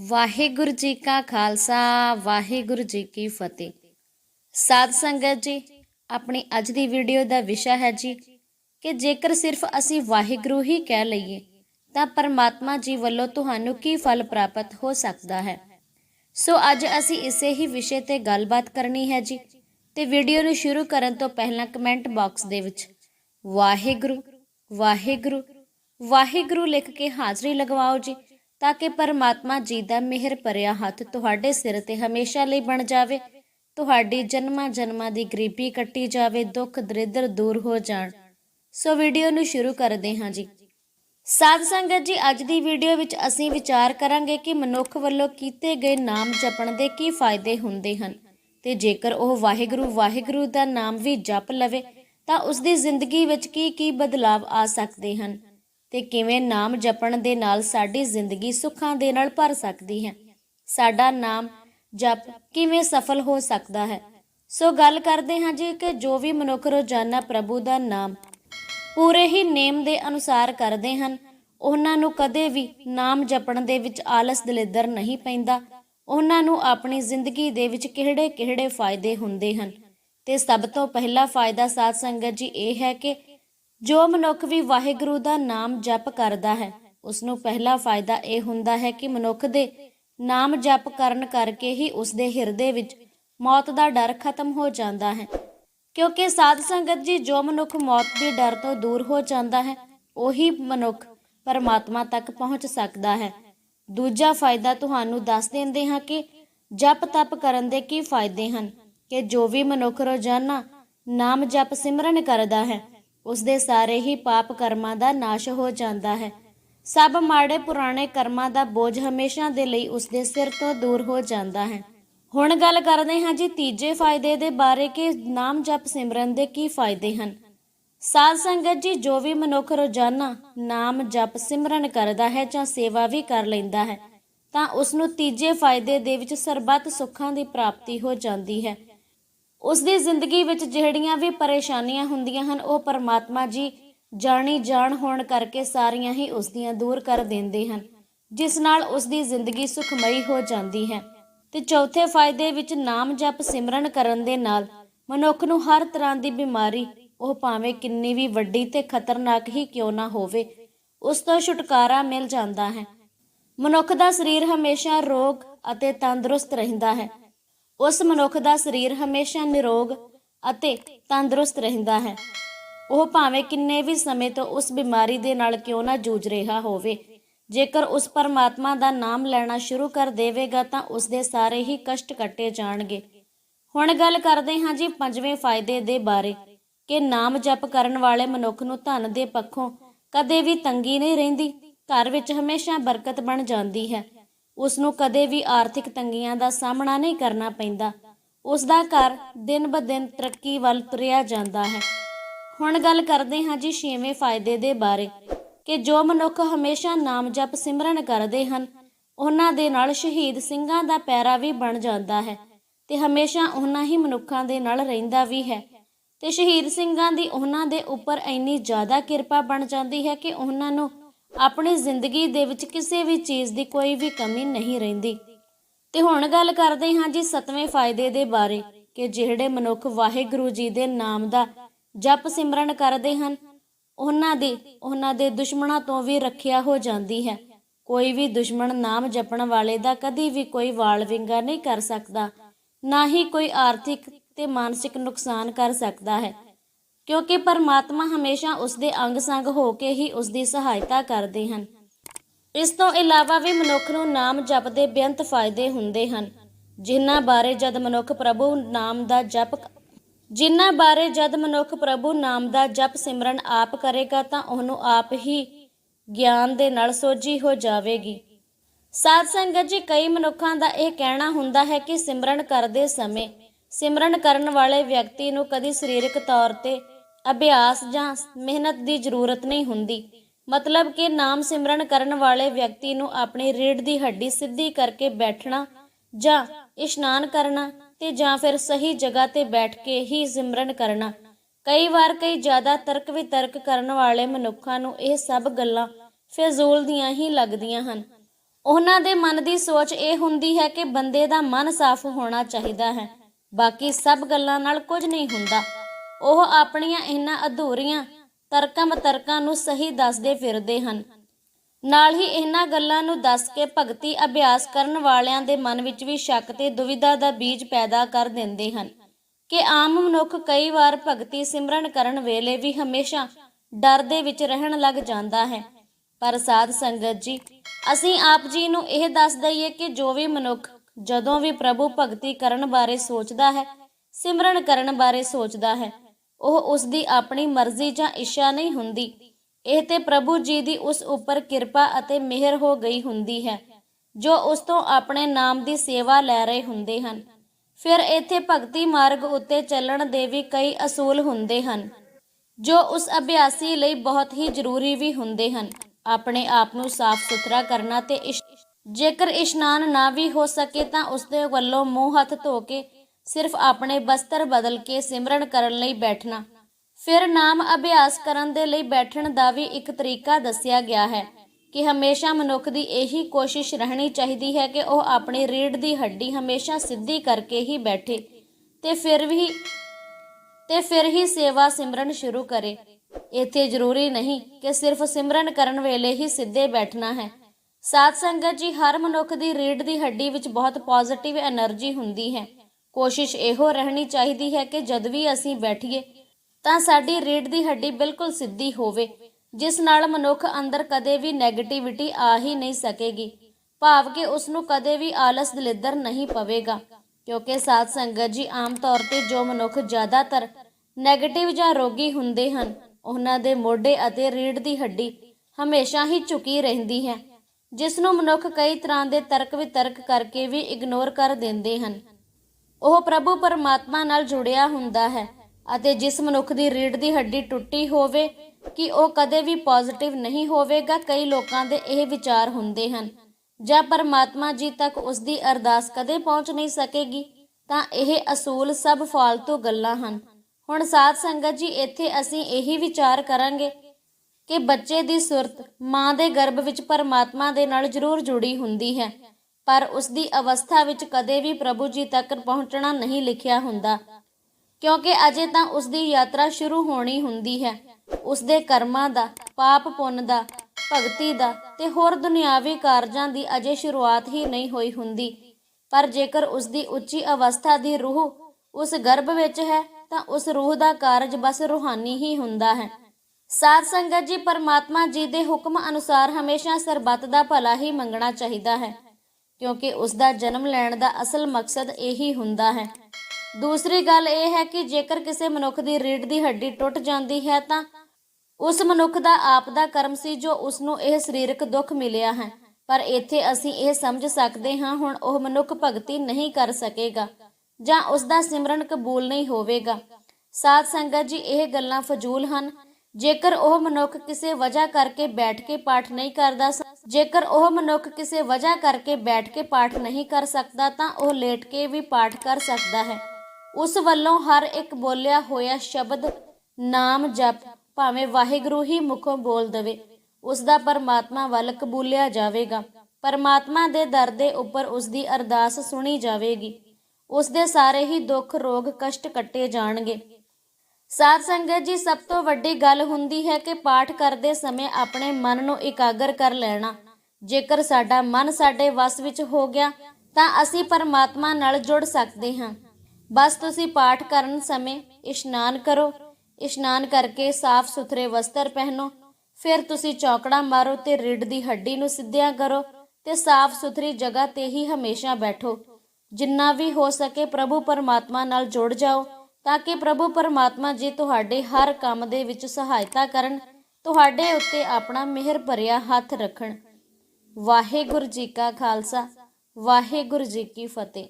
ਵਾਹਿਗੁਰੂ ਜੀ ਕਾ ਖਾਲਸਾ, ਵਾਹਿਗੁਰੂ ਜੀ ਕੀ ਫਤਿਹ। ਸਾਧ ਸੰਗਤ ਜੀ, ਆਪਣੀ ਅੱਜ ਦੀ ਵੀਡੀਓ ਦਾ ਵਿਸ਼ਾ ਹੈ ਜੀ ਕਿ ਜੇਕਰ ਸਿਰਫ ਅਸੀਂ ਵਾਹਿਗੁਰੂ ਹੀ ਕਹਿ ਲਈਏ, ਤਾਂ ਪਰਮਾਤਮਾ ਜੀ ਵੱਲੋਂ ਤੁਹਾਨੂੰ ਕੀ ਫਲ ਪ੍ਰਾਪਤ ਹੋ ਸਕਦਾ ਹੈ। ਸੋ ਅੱਜ ਅਸੀਂ ਇਸੇ ਹੀ ਵਿਸ਼ੇ ਤੇ ਗੱਲਬਾਤ ਕਰਨੀ ਹੈ ਜੀ ਤੇ ਵੀਡੀਓ ਨੂੰ ਸ਼ੁਰੂ ਕਰਨ ਤੋਂ ਪਹਿਲਾਂ ਕਮੈਂਟ ਬਾਕਸ ਦੇ ਵਿੱਚ, ਵਾਹਿਗੁਰੂ ਵਾਹਿਗੁਰੂ ਵਾਹਿਗੁਰੂ ਲਿਖ ਕੇ ਹਾਜ਼ਰੀ ਲਗਵਾਓ ਜੀ ਤਾਂ ਕਿ ਪਰਮਾਤਮਾ ਜੀ ਦਾ ਮਿਹਰ ਭਰਿਆ ਹੱਥ ਤੁਹਾਡੇ ਸਿਰ ਤੇ ਹਮੇਸ਼ਾ ਲਈ ਬਣ ਜਾਵੇ। ਤੁਹਾਡੀ ਜਨਮਾਂ ਜਨਮਾਂ ਦੀ ਗਰੀਬੀ ਕੱਟੀ ਜਾਵੇ, ਦੁੱਖ ਦਰਿਦਰ ਦੂਰ ਹੋ ਜਾਣ। ਸੋ ਵੀਡੀਓ ਨੂੰ ਸ਼ੁਰੂ ਕਰਦੇ ਹਾਂ ਜੀ। ਸਾਧ ਸੰਗਤ ਜੀ, ਅੱਜ ਦੀ ਵੀਡੀਓ ਵਿੱਚ ਅਸੀਂ ਵਿਚਾਰ ਕਰਾਂਗੇ ਕਿ ਮਨੁੱਖ ਵੱਲੋਂ ਕੀਤੇ ਗਏ ਨਾਮ ਜਪਣ ਦੇ ਕੀ ਫਾਇਦੇ ਹੁੰਦੇ ਹਨ। ਤੇ ਜੇਕਰ ਉਹ ਵਾਹਿਗੁਰੂ ਵਾਹਿਗੁਰੂ ਦਾ ਨਾਮ ਵੀ ਜਪ ਲਵੇ, ਤਾਂ ਉਸ ਦੀ ਜ਼ਿੰਦਗੀ ਵਿੱਚ ਕੀ ਕੀ ਬਦਲਾਵ ਆ ਸਕਦੇ ਹਨ। ਤੇ ਕਿਵੇਂ ਨਾਮ ਜਪਣ ਦੇ ਨਾਲ ਸਾਡੀ ਜ਼ਿੰਦਗੀ ਸੁੱਖਾਂ ਦੇ ਨਾਲ ਭਰ ਸਕਦੀ ਹੈ? ਸਾਡਾ ਨਾਮ ਜਪ ਕਿਵੇਂ ਸਫਲ ਹੋ ਸਕਦਾ ਹੈ? ਸੋ ਗੱਲ ਕਰਦੇ ਹਾਂ ਜੀ ਕਿ ਜੋ ਵੀ ਮਨੁੱਖ ਰੋਜ਼ਾਨਾ ਪ੍ਰਭੂ ਦਾ ਨਾਮ ਪੂਰੇ ਹੀ ਨੇਮ ਦੇ ਅਨੁਸਾਰ ਕਰਦੇ ਹਨ, ਉਹਨਾਂ ਨੂੰ ਕਦੇ ਵੀ ਨਾਮ ਜਪਣ ਦੇ ਵਿੱਚ ਆਲਸ ਦਲਿੱਦਰ ਨਹੀਂ ਪੈਂਦਾ। ਉਹਨਾਂ ਨੂੰ ਆਪਣੀ ਜ਼ਿੰਦਗੀ ਦੇ ਵਿੱਚ ਕਿਹੜੇ-ਕਿਹੜੇ ਫਾਇਦੇ ਹੁੰਦੇ ਹਨ? ਤੇ ਸਭ ਤੋਂ ਪਹਿਲਾ ਫਾਇਦਾ ਸਾਧ ਸੰਗਤ ਜੀ ਇਹ ਹੈ ਕਿ ਜੋ ਮਨੁੱਖ ਵੀ ਵਾਹਿਗੁਰੂ ਦਾ ਨਾਮ ਜਪ ਕਰਦਾ ਹੈ ਉਸ ਨੂੰ ਪਹਿਲਾ ਫਾਇਦਾ ਇਹ ਹੁੰਦਾ ਹੈ ਕਿ ਮਨੁੱਖ ਦੇ ਨਾਮ ਜਪ ਕਰਨ ਕਰਕੇ ਹੀ ਉਸ ਦੇ ਹਿਰਦੇ ਵਿੱਚ ਮੌਤ ਦਾ ਡਰ ਖਤਮ ਹੋ ਜਾਂਦਾ ਹੈ। ਕਿਉਂਕਿ ਸਾਧ ਸੰਗਤ ਜੀ ਜੋ ਮਨੁੱਖ ਮੌਤ ਦੇ ਡਰ ਤੋਂ ਦੂਰ ਹੋ ਜਾਂਦਾ ਹੈ, ਉਹੀ ਮਨੁੱਖ ਪਰਮਾਤਮਾ ਤੱਕ ਪਹੁੰਚ ਸਕਦਾ ਹੈ। ਦੂਜਾ ਫਾਇਦਾ ਤੁਹਾਨੂੰ ਦੱਸ ਦਿੰਦੇ ਹਾਂ ਕਿ ਜਪ ਤਪ ਕਰਨ ਦੇ ਕੀ ਫਾਇਦੇ ਹਨ, ਕਿ ਜੋ ਵੀ ਮਨੁੱਖ ਰੋਜ਼ਾਨਾ ਨਾਮ ਜਪ ਸਿਮਰਨ ਕਰਦਾ ਹੈ ਉਸ ਦੇ ਸਾਰੇ ਹੀ ਪਾਪ ਕਰਮਾਂ ਦਾ ਨਾਸ਼ ਹੋ ਜਾਂਦਾ ਹੈ। ਸਭ ਮਾੜੇ ਪੁਰਾਣੇ ਕਰਮਾਂ ਦਾ ਬੋਝ ਹਮੇਸ਼ਾ ਦੇ ਲਈ ਉਸ ਦੇ ਸਿਰ ਤੋਂ ਦੂਰ ਹੋ ਜਾਂਦਾ ਹੈ। ਹੁਣ ਗੱਲ ਕਰਦੇ ਹਾਂ ਜੀ ਤੀਜੇ ਫਾਇਦੇ ਦੇ ਬਾਰੇ ਕਿ ਨਾਮ ਜਪ ਸਿਮਰਨ ਦੇ ਕੀ ਫਾਇਦੇ ਹਨ। ਸਾਧ ਸੰਗਤ ਜੀ ਜੋ ਵੀ ਮਨੁੱਖ ਰੋਜ਼ਾਨਾ ਨਾਮ ਜਪ ਸਿਮਰਨ ਕਰਦਾ ਹੈ ਜਾਂ ਸੇਵਾ ਵੀ ਕਰ ਲੈਂਦਾ ਹੈ, ਤਾਂ ਉਸ ਨੂੰ ਤੀਜੇ ਫਾਇਦੇ ਦੇ ਵਿੱਚ ਸਰਬੱਤ ਸੁੱਖਾਂ ਦੀ ਪ੍ਰਾਪਤੀ ਹੋ ਜਾਂਦੀ ਹੈ। ਉਸ ਦੀ ਜ਼ਿੰਦਗੀ ਵਿੱਚ ਜਿਹੜੀਆਂ ਵੀ ਪਰੇਸ਼ਾਨੀਆਂ ਹੁੰਦੀਆਂ ਹਨ, ਉਹ ਪਰਮਾਤਮਾ ਜੀ ਜਾਣੀ ਜਾਣ ਹੋਣ ਕਰਕੇ ਸਾਰੀਆਂ ਹੀ ਉਸ ਦੀਆਂ ਦੂਰ ਕਰ ਦਿੰਦੇ ਹਨ, ਜਿਸ ਨਾਲ ਉਸ ਦੀ ਜ਼ਿੰਦਗੀ ਸੁਖਮਈ ਹੋ ਜਾਂਦੀ ਹੈ। ਤੇ ਚੌਥੇ ਫਾਇਦੇ ਵਿੱਚ ਨਾਮ ਜਪ ਸਿਮਰਨ ਕਰਨ ਦੇ ਨਾਲ ਮਨੁੱਖ ਨੂੰ ਹਰ ਤਰ੍ਹਾਂ ਦੀ ਬਿਮਾਰੀ, ਉਹ ਭਾਵੇਂ ਕਿੰਨੀ ਵੀ ਵੱਡੀ ਤੇ ਖਤਰਨਾਕ ਹੀ ਕਿਉਂ ਨਾ ਹੋਵੇ, ਉਸ ਤੋਂ ਛੁਟਕਾਰਾ ਮਿਲ ਜਾਂਦਾ ਹੈ। ਮਨੁੱਖ ਦਾ ਸਰੀਰ ਹਮੇਸ਼ਾ ਰੋਗ ਅਤੇ ਤੰਦਰੁਸਤ ਰਹਿੰਦਾ ਹੈ। ਉਸ ਮਨੁੱਖ ਦਾ ਸਰੀਰ ਹਮੇਸ਼ਾ ਨਿਰੋਗ ਅਤੇ ਤੰਦਰੁਸਤ ਰਹਿੰਦਾ ਹੈ। ਉਹ ਭਾਵੇਂ ਕਿੰਨੇ ਵੀ ਸਮੇਂ ਤੋਂ ਉਸ ਬਿਮਾਰੀ ਦੇ ਨਾਲ ਕਿਉਂ ਨਾ ਜੂਝ ਰਿਹਾ ਹੋਵੇ, ਜੇਕਰ ਉਸ ਪਰਮਾਤਮਾ ਦਾ ਨਾਮ ਲੈਣਾ ਸ਼ੁਰੂ ਕਰ ਦੇਵੇਗਾ ਤਾਂ ਉਸ ਦੇ ਸਾਰੇ ਹੀ ਕਸ਼ਟ ਕੱਟੇ ਜਾਣਗੇ। ਹੁਣ ਗੱਲ ਕਰਦੇ ਹਾਂ ਜੀ ਪੰਜਵੇਂ ਫਾਇਦੇ ਦੇ ਬਾਰੇ, ਕਿ ਨਾਮ ਜਪ ਕਰਨ ਵਾਲੇ ਮਨੁੱਖ ਨੂੰ ਧਨ ਦੇ ਪੱਖੋਂ ਕਦੇ ਵੀ ਤੰਗੀ ਨਹੀਂ ਰਹਿੰਦੀ, ਘਰ ਵਿੱਚ ਹਮੇਸ਼ਾ ਬਰਕਤ ਬਣ ਜਾਂਦੀ ਹੈ। ਉਸ ਨੂੰ ਕਦੇ ਵੀ ਆਰਥਿਕ ਤੰਗੀਆਂ ਦਾ ਸਾਹਮਣਾ ਨਹੀਂ ਕਰਨਾ ਪੈਂਦਾ। ਉਸ ਦਾ ਘਰ ਦਿਨ ਬ ਦਿਨ ਤਰੱਕੀ ਵੱਲ ਤੁਰਿਆ ਜਾਂਦਾ ਹੈ। ਹੁਣ ਗੱਲ ਕਰਦੇ ਹਾਂ ਜੀ ਛੇਵੇਂ ਫਾਇਦੇ ਦੇ ਬਾਰੇ ਕਿ ਜੋ ਮਨੁੱਖ ਹਮੇਸ਼ਾ ਨਾਮ ਜਪ ਸਿਮਰਨ ਕਰਦੇ ਹਨ, ਉਹਨਾਂ ਦੇ ਨਾਲ ਸ਼ਹੀਦ ਸਿੰਘਾਂ ਦਾ ਪੈਰਾ ਵੀ ਬਣ ਜਾਂਦਾ ਹੈ ਤੇ ਹਮੇਸ਼ਾ ਉਹਨਾਂ ਹੀ ਮਨੁੱਖਾਂ ਦੇ ਨਾਲ ਰਹਿੰਦਾ ਵੀ ਹੈ। ਤੇ ਸ਼ਹੀਦ ਸਿੰਘਾਂ ਦੀ ਉਹਨਾਂ ਦੇ ਉੱਪਰ ਇੰਨੀ ਜ਼ਿਆਦਾ ਕਿਰਪਾ ਬਣ ਜਾਂਦੀ ਹੈ ਕਿ ਉਹਨਾਂ ਨੂੰ ਆਪਣੀ ਜ਼ਿੰਦਗੀ ਦੇ ਵਿੱਚ ਕਿਸੇ ਵੀ ਚੀਜ਼ ਦੀ ਕੋਈ ਵੀ ਕਮੀ ਨਹੀਂ ਰਹਿੰਦੀ। ਤੇ ਹੁਣ ਗੱਲ ਕਰਦੇ ਹਾਂ ਜੀ ਸਤਵੇਂ ਫਾਇਦੇ ਦੇ ਬਾਰੇ, ਕਿ ਜਿਹੜੇ ਮਨੁੱਖ ਵਾਹਿਗੁਰੂ ਜੀ ਦੇ ਨਾਮ ਦਾ ਜਪ ਸਿਮਰਨ ਕਰਦੇ ਹਨ, ਉਹਨਾਂ ਦੀ, ਉਹਨਾਂ ਦੇ ਦੁਸ਼ਮਣਾਂ ਤੋਂ ਵੀ ਰੱਖਿਆ ਹੋ ਜਾਂਦੀ ਹੈ। ਕੋਈ ਵੀ ਦੁਸ਼ਮਣ ਨਾਮ ਜਪਣ ਵਾਲੇ ਦਾ ਕਦੀ ਵੀ ਕੋਈ ਵਾਲ ਵਿੰਗਾ ਨਹੀਂ ਕਰ ਸਕਦਾ, ਨਾ ਹੀ ਕੋਈ ਆਰਥਿਕ ਤੇ ਮਾਨਸਿਕ ਨੁਕਸਾਨ ਕਰ ਸਕਦਾ ਹੈ। ਕਿਉਂਕਿ ਪਰਮਾਤਮਾ ਹਮੇਸ਼ਾ ਉਸ ਦੇ ਅੰਗ ਸੰਗ ਹੋ ਕੇ ਹੀ ਉਸ ਦੀ ਸਹਾਇਤਾ ਕਰਦੇ ਹਨ। ਇਸ ਤੋਂ ਇਲਾਵਾ ਵੀ ਮਨੁੱਖ ਨੂੰ ਨਾਮ ਜਪਦੇ ਬੇਅੰਤ ਫਾਇਦੇ ਹੁੰਦੇ ਹਨ। ਜਿਨ੍ਹਾਂ ਬਾਰੇ ਜਦ ਮਨੁੱਖ ਪ੍ਰਭੂ ਨਾਮ ਦਾ ਜਪ ਜਿਨ੍ਹਾਂ ਬਾਰੇ ਜਦ ਮਨੁੱਖ ਪ੍ਰਭੂ ਨਾਮ ਦਾ ਜਪ ਸਿਮਰਨ ਆਪ ਕਰੇਗਾ ਤਾਂ ਉਹਨੂੰ ਆਪ ਹੀ ਗਿਆਨ ਦੇ ਨਾਲ ਸੋਝੀ ਹੋ ਜਾਵੇਗੀ। ਸਾਧ ਸੰਗਤ ਜੀ, ਕਈ ਮਨੁੱਖਾਂ ਦਾ ਇਹ ਕਹਿਣਾ ਹੁੰਦਾ ਹੈ ਕਿ ਸਿਮਰਨ ਕਰਦੇ ਸਮੇਂ, ਸਿਮਰਨ ਕਰਨ ਵਾਲੇ ਵਿਅਕਤੀ ਨੂੰ ਕਦੀ ਸਰੀਰਕ ਤੌਰ ਤੇ ਅਭਿਆਸ ਜਾਂ ਮਿਹਨਤ ਦੀ ਜ਼ਰੂਰਤ ਨਹੀਂ ਹੁੰਦੀ। ਮਤਲਬ ਕਿ ਨਾਮ ਸਿਮਰਨ ਕਰਨ ਵਾਲੇ ਵਿਅਕਤੀ ਨੂੰ ਆਪਣੀ ਰੀੜ ਦੀ ਹੱਡੀ ਸਿੱਧੀ ਕਰਕੇ ਬੈਠਣਾ ਜਾਂ ਇਸ਼ਨਾਨ ਕਰਨਾ ਤੇ ਜਾਂ ਫਿਰ ਸਹੀ ਜਗ੍ਹਾ ਤੇ ਬੈਠ ਕੇ ਹੀ ਸਿਮਰਨ ਕਰਨਾ। ਕਈ ਵਾਰ ਕਈ ਜ਼ਿਆਦਾ ਤਰਕ ਵਿਤਰਕ ਕਰਨ ਵਾਲੇ ਮਨੁੱਖਾਂ ਨੂੰ ਇਹ ਸਭ ਗੱਲਾਂ ਫਿਜ਼ੂਲ ਦੀਆਂ ਹੀ ਲੱਗਦੀਆਂ ਹਨ। ਉਹਨਾਂ ਦੇ ਮਨ ਦੀ ਸੋਚ ਇਹ ਹੁੰਦੀ ਹੈ ਕਿ ਬੰਦੇ ਦਾ ਮਨ ਸਾਫ਼ ਹੋਣਾ ਚਾਹੀਦਾ ਹੈ। ਬਾਕੀ ਸਭ ਗੱਲਾਂ ਨਾਲ ਕੁਝ ਨਹੀਂ ਹੁੰਦਾ। ਉਹ ਆਪਣੀਆਂ ਇਹਨਾਂ ਅਧੂਰੀਆਂ ਤਰਕਾਂ ਮਤਰਕਾਂ ਨੂੰ ਸਹੀ ਦੱਸਦੇ ਫਿਰਦੇ ਹਨ। ਨਾਲ ਹੀ ਇਹਨਾਂ ਗੱਲਾਂ ਨੂੰ ਦੱਸ ਕੇ ਭਗਤੀ ਅਭਿਆਸ ਕਰਨ ਵਾਲਿਆਂ ਦੇ ਮਨ ਵਿੱਚ ਵੀ ਸ਼ੱਕ ਤੇ ਦੁਵਿਧਾ ਦਾ ਬੀਜ ਪੈਦਾ ਕਰ ਦਿੰਦੇ ਹਨ ਕਿ ਆਮ ਮਨੁੱਖ ਕਈ ਵਾਰ ਭਗਤੀ ਸਿਮਰਨ ਕਰਨ ਵੇਲੇ ਵੀ ਹਮੇਸ਼ਾ ਡਰ ਦੇ ਵਿੱਚ ਰਹਿਣ ਲੱਗ ਜਾਂਦਾ ਹੈ। ਪਰ ਸਾਧ ਸੰਗਤ ਜੀ, ਅਸੀਂ ਆਪ ਜੀ ਨੂੰ ਇਹ ਦੱਸ ਦਈਏ ਕਿ ਜੋ ਵੀ ਮਨੁੱਖ ਜਦੋਂ ਵੀ ਪ੍ਰਭੂ ਭਗਤੀ ਕਰਨ ਬਾਰੇ ਸੋਚਦਾ ਹੈ, ਸਿਮਰਨ ਕਰਨ ਬਾਰੇ ਸੋਚਦਾ ਹੈ ਉਹ ਉਸ ਦੀ ਆਪਣੀ ਮਰਜ਼ੀ ਜਾਂ ਇੱਛਾ ਨਹੀਂ ਹੁੰਦੀ। ਇਹ ਤੇ ਪ੍ਰਭੂ ਜੀ ਦੀ ਉਸ ਉੱਪਰ ਕਿਰਪਾ ਅਤੇ ਮਿਹਰ ਹੋ ਗਈ ਹੁੰਦੀ ਹੈ, ਜੋ ਉਸ ਤੋਂ ਆਪਣੇ ਨਾਮ ਦੀ ਸੇਵਾ ਲੈ ਰਹੇ ਹੁੰਦੇ ਹਨ। ਫਿਰ ਇੱਥੇ ਭਗਤੀ ਮਾਰਗ ਉੱਤੇ ਚੱਲਣ ਦੇ ਵੀ ਕਈ ਅਸੂਲ ਹੁੰਦੇ ਹਨ, ਜੋ ਉਸ ਅਭਿਆਸੀ ਲਈ ਬਹੁਤ ਹੀ ਜ਼ਰੂਰੀ ਵੀ ਹੁੰਦੇ ਹਨ। ਆਪਣੇ ਆਪ ਨੂੰ ਸਾਫ਼ ਸੁਥਰਾ ਕਰਨਾ ਤੇ ਜੇਕਰ ਇਸ਼ਨਾਨ ਨਾ ਵੀ ਹੋ ਸਕੇ ਤਾਂ ਉਸ ਦੇ ਵੱਲੋਂ ਮੂੰਹ ਹੱਥ ਧੋ ਕੇ ਸਿਰਫ ਆਪਣੇ ਬਸਤਰ ਬਦਲ ਕੇ ਸਿਮਰਨ ਕਰਨ ਲਈ ਬੈਠਣਾ। ਫਿਰ ਨਾਮ ਅਭਿਆਸ ਕਰਨ ਦੇ ਲਈ ਬੈਠਣ ਦਾ ਵੀ ਇੱਕ ਤਰੀਕਾ ਦੱਸਿਆ ਗਿਆ ਹੈ ਕਿ ਹਮੇਸ਼ਾ ਮਨੁੱਖ ਦੀ ਇਹੀ ਕੋਸ਼ਿਸ਼ ਰਹਿਣੀ ਚਾਹੀਦੀ ਹੈ ਕਿ ਉਹ ਆਪਣੀ ਰੀੜ ਦੀ ਹੱਡੀ ਹਮੇਸ਼ਾ ਸਿੱਧੀ ਕਰਕੇ ਹੀ ਬੈਠੇ ਤੇ ਫਿਰ ਵੀ, ਤੇ ਫਿਰ ਹੀ ਸੇਵਾ ਸਿਮਰਨ ਸ਼ੁਰੂ ਕਰੇ। ਇੱਥੇ ਜ਼ਰੂਰੀ ਨਹੀਂ ਕਿ ਸਿਰਫ ਸਿਮਰਨ ਕਰਨ ਵੇਲੇ ਹੀ ਸਿੱਧੇ ਬੈਠਣਾ ਹੈ। ਸਾਧ ਸੰਗਤ ਜੀ, ਹਰ ਮਨੁੱਖ ਦੀ ਰੀੜ ਦੀ ਹੱਡੀ ਵਿੱਚ ਬਹੁਤ ਪੋਜ਼ਿਟਿਵ એનર્ਜੀ ਹੁੰਦੀ ਹੈ। ਕੋਸ਼ਿਸ਼ ਇਹੋ ਰਹਿਣੀ ਚਾਹੀਦੀ ਹੈ ਕਿ ਜਦ ਵੀ ਅਸੀਂ ਬੈਠੀਏ, ਤਾਂ ਸਾਡੀ ਰੀੜ ਦੀ ਹੱਡੀ ਬਿਲਕੁਲ ਸਿੱਧੀ ਹੋਵੇ, ਜਿਸ ਨਾਲ ਮਨੁੱਖ ਅੰਦਰ ਕਦੇ ਵੀ 네ਗੇਟਿਵਿਟੀ ਆ ਹੀ ਨਹੀਂ ਸਕੇਗੀ, ਭਾਵ ਕਿ ਉਸ ਨੂੰ ਕਦੇ ਵੀ ਆਲਸ ਦਲਿੱਦਰ ਨਹੀਂ ਪਵੇਗਾ। ਕਿਉਂਕਿ ਸਾਧ ਸੰਗਤ ਜੀ, ਆਮ ਤੌਰ ਤੇ ਜੋ ਮਨੁੱਖ ਜ਼ਿਆਦਾਤਰ 네ਗੇਟਿਵ ਜਾਂ ਰੋਗੀ ਹੁੰਦੇ ਹਨ, ਉਹਨਾਂ ਦੇ ਮੋਢੇ ਅਤੇ ਰੀੜ ਦੀ ਹੱਡੀ ਹਮੇਸ਼ਾ ਹੀ ਝੁਕੀ ਰਹਿੰਦੀ ਹੈ ਜਿਸ ਨੂੰ ਮਨੁੱਖ ਕਈ ਤਰ੍ਹਾਂ ਦੇ ਤਰਕ ਵਿਤਰਕ ਕਰਕੇ ਵੀ ਇਗਨੋਰ ਕਰ ਦਿੰਦੇ ਹਨ। ਉਹ ਪ੍ਰਭੂ ਪਰਮਾਤਮਾ ਨਾਲ ਜੁੜਿਆ ਹੁੰਦਾ ਹੈ ਅਤੇ ਜਿਸ ਮਨੁੱਖ ਦੀ ਰੀੜ ਦੀ ਹੱਡੀ ਟੁੱਟੀ ਹੋਵੇ ਕਿ ਉਹ ਕਦੇ ਵੀ ਪੋਜ਼ਿਟਿਵ ਨਹੀਂ ਹੋਵੇਗਾ, ਕਈ ਲੋਕਾਂ ਦੇ ਇਹ ਵਿਚਾਰ ਹੁੰਦੇ ਹਨ। ਜਾਂ ਪਰਮਾਤਮਾ ਜੀ ਤੱਕ ਉਸ ਦੀ ਅਰਦਾਸ ਕਦੇ ਪਹੁੰਚ ਨਹੀਂ ਸਕੇਗੀ, ਤਾਂ ਇਹ ਅਸੂਲ ਸਭ ਫਾਲਤੂ ਗੱਲਾਂ ਹਨ। ਹੁਣ ਸਾਧ ਸੰਗਤ ਜੀ, ਇੱਥੇ ਅਸੀਂ ਇਹੀ ਵਿਚਾਰ ਕਰਾਂਗੇ ਕਿ ਬੱਚੇ ਦੀ ਸੁਰਤ ਮਾਂ ਦੇ ਗਰਭ ਵਿੱਚ ਪਰਮਾਤਮਾ ਦੇ ਨਾਲ ਜ਼ਰੂਰ ਜੁੜੀ ਹੁੰਦੀ ਹੈ। ਪਰ ਉਸ ਦੀ ਅਵਸਥਾ ਵਿੱਚ ਕਦੇ ਵੀ ਪ੍ਰਭੂ ਜੀ ਤੱਕ ਪਹੁੰਚਣਾ ਨਹੀਂ ਲਿਖਿਆ ਹੁੰਦਾ। ਕਿਉਂਕਿ ਅਜੇ ਤਾਂ ਉਸ ਦੀ ਯਾਤਰਾ ਸ਼ੁਰੂ ਹੋਣੀ ਹੁੰਦੀ ਹੈ। ਉਸ ਦੇ ਕਰਮਾਂ ਦਾ, ਪਾਪ ਪੁੰਨ ਦਾ, ਭਗਤੀ ਦਾ ਤੇ ਹੋਰ ਦੁਨਿਆਵੀ ਕਾਰਜਾਂ ਦੀ ਅਜੇ ਸ਼ੁਰੂਆਤ ਹੀ ਨਹੀਂ ਹੋਈ ਹੁੰਦੀ। ਪਰ ਜੇਕਰ ਉਸ ਦੀ ਉੱਚੀ ਅਵਸਥਾ ਦੀ ਰੂਹ ਉਸ ਗਰਭ ਵਿੱਚ ਹੈ, ਤਾਂ ਉਸ ਰੂਹ ਦਾ ਕਾਰਜ ਬਸ ਰੂਹਾਨੀ ਹੀ ਹੁੰਦਾ ਹੈ। ਸਾਧ ਸੰਗਤ ਜੀ, ਪਰਮਾਤਮਾ ਜੀ ਦੇ ਹੁਕਮ ਅਨੁਸਾਰ ਹਮੇਸ਼ਾ ਸਰਬੱਤ ਦਾ ਭਲਾ ਹੀ ਮੰਗਣਾ ਚਾਹੀਦਾ ਹੈ। ਕਿਉਂਕਿ ਉਸ ਦਾ ਜਨਮ ਲੈਣ ਦਾ ਅਸਲ ਮਕਸਦ ਇਹੀ ਹੁੰਦਾ ਹੈ। ਦੂਸਰੀ ਗੱਲ ਇਹ ਹੈ ਕਿ ਜੇਕਰ ਕਿਸੇ ਮਨੁੱਖ ਦੀ ਰੀੜ ਦੀ ਹੱਡੀ ਟੁੱਟ ਜਾਂਦੀ ਹੈ ਤਾਂ ਉਸ ਮਨੁੱਖ ਦਾ ਆਪ ਦਾ ਕਰਮ ਸੀ ਜੋ ਉਸ ਨੂੰ ਇਹ ਸਰੀਰਕ ਦੁੱਖ ਮਿਲਿਆ ਹੈ। ਪਰ ਇੱਥੇ ਅਸੀਂ ਇਹ ਸਮਝ ਸਕਦੇ ਹਾਂ, ਹੁਣ ਉਹ ਮਨੁੱਖ ਭਗਤੀ ਨਹੀਂ ਕਰ ਸਕੇਗਾ ਜਾਂ ਉਸ ਦਾ ਸਿਮਰਨ ਕਬੂਲ ਨਹੀਂ ਹੋਵੇਗਾ। ਸਾਧ ਸੰਗਤ ਜੀ, ਇਹ ਗੱਲਾਂ ਫਜ਼ੂਲ ਹਨ। ਜੇਕਰ ਉਹ ਮਨੁੱਖ ਕਿਸੇ ਵਜ੍ਹਾ ਕਰਕੇ ਬੈਠ ਕੇ ਪਾਠ ਨਹੀਂ ਕਰਦਾ ਜੇਕਰ ਉਹ ਮਨੁੱਖ ਕਿਸੇ ਵਜ੍ਹਾ ਕਰਕੇ ਬੈਠ ਕੇ ਪਾਠ ਨਹੀਂ ਕਰ ਸਕਦਾ, ਤਾਂ ਉਹ ਲੇਟ ਕੇ ਵੀ ਪਾਠ ਕਰ ਸਕਦਾ ਹੈ। ਉਸ ਵੱਲੋਂ ਹਰ ਇੱਕ ਬੋਲਿਆ ਹੋਇਆ ਸ਼ਬਦ ਨਾਮ ਜਪ ਭਾਵੇਂ ਵਾਹਿਗੁਰੂ ਹੀ ਮੁਖੋਂ ਬੋਲ ਦਵੇ, ਉਸ ਦਾ ਪਰਮਾਤਮਾ ਵੱਲ ਕਬੂਲਿਆ ਜਾਵੇਗਾ। ਪਰਮਾਤਮਾ ਦੇ ਦਰ ਦੇ ਉੱਪਰ ਉਸ ਦੀ ਅਰਦਾਸ ਸੁਣੀ ਜਾਵੇਗੀ। ਉਸ ਦੇ ਸਾਰੇ ਹੀ ਦੁੱਖ, ਰੋਗ, ਕਸ਼ਟ ਕੱਟੇ ਜਾਣਗੇ। ਸਾਧ ਸੰਗਤ ਜੀ, ਸਭ ਤੋਂ ਵੱਡੀ ਗੱਲ ਹੁੰਦੀ ਹੈ ਕਿ ਪਾਠ ਕਰਦੇ ਸਮੇਂ ਆਪਣੇ ਮਨ ਨੂੰ ਇਕਾਗਰ ਕਰ ਲੈਣਾ। ਜੇਕਰ ਸਾਡਾ ਮਨ ਸਾਡੇ ਵਸ ਵਿੱਚ ਹੋ ਗਿਆ, ਤਾਂ ਅਸੀਂ ਪਰਮਾਤਮਾ ਨਾਲ ਜੁੜ ਸਕਦੇ ਹਾਂ। ਬਸ ਤੁਸੀਂ ਪਾਠ ਕਰਨ ਸਮੇਂ ਇਸ਼ਨਾਨ ਕਰੋ। ਇਸ਼ਨਾਨ ਕਰਕੇ ਸਾਫ਼ ਸੁਥਰੇ ਵਸਤਰ ਪਹਿਨੋ। ਫਿਰ ਤੁਸੀਂ ਚੌਕੜਾ ਮਾਰੋ ਤੇ ਰਿੜ ਦੀ ਹੱਡੀ ਨੂੰ ਸਿੱਧਿਆਂ ਕਰੋ ਤੇ ਸਾਫ਼ ਸੁਥਰੀ ਜਗ੍ਹਾ ਤੇ ਹੀ ਹਮੇਸ਼ਾ ਬੈਠੋ। ਜਿੰਨਾ ਵੀ ਹੋ ਸਕੇ ਪ੍ਰਭੂ ਪਰਮਾਤਮਾ ਨਾਲ ਜੁੜ ਜਾਓ। ਤਾਂ ਕਿ ਪ੍ਰਭੂ ਪਰਮਾਤਮਾ ਜੀ ਤੁਹਾਡੇ ਹਰ ਕੰਮ ਦੇ ਵਿੱਚ ਸਹਾਇਤਾ ਕਰਨ, ਤੁਹਾਡੇ ਉੱਤੇ ਆਪਣਾ ਮਿਹਰ ਭਰਿਆ ਹੱਥ ਰੱਖਣ। ਵਾਹਿਗੁਰੂ ਜੀ ਕਾ ਖਾਲਸਾ, ਵਾਹਿਗੁਰੂ ਜੀ ਕੀ ਫਤਿਹ।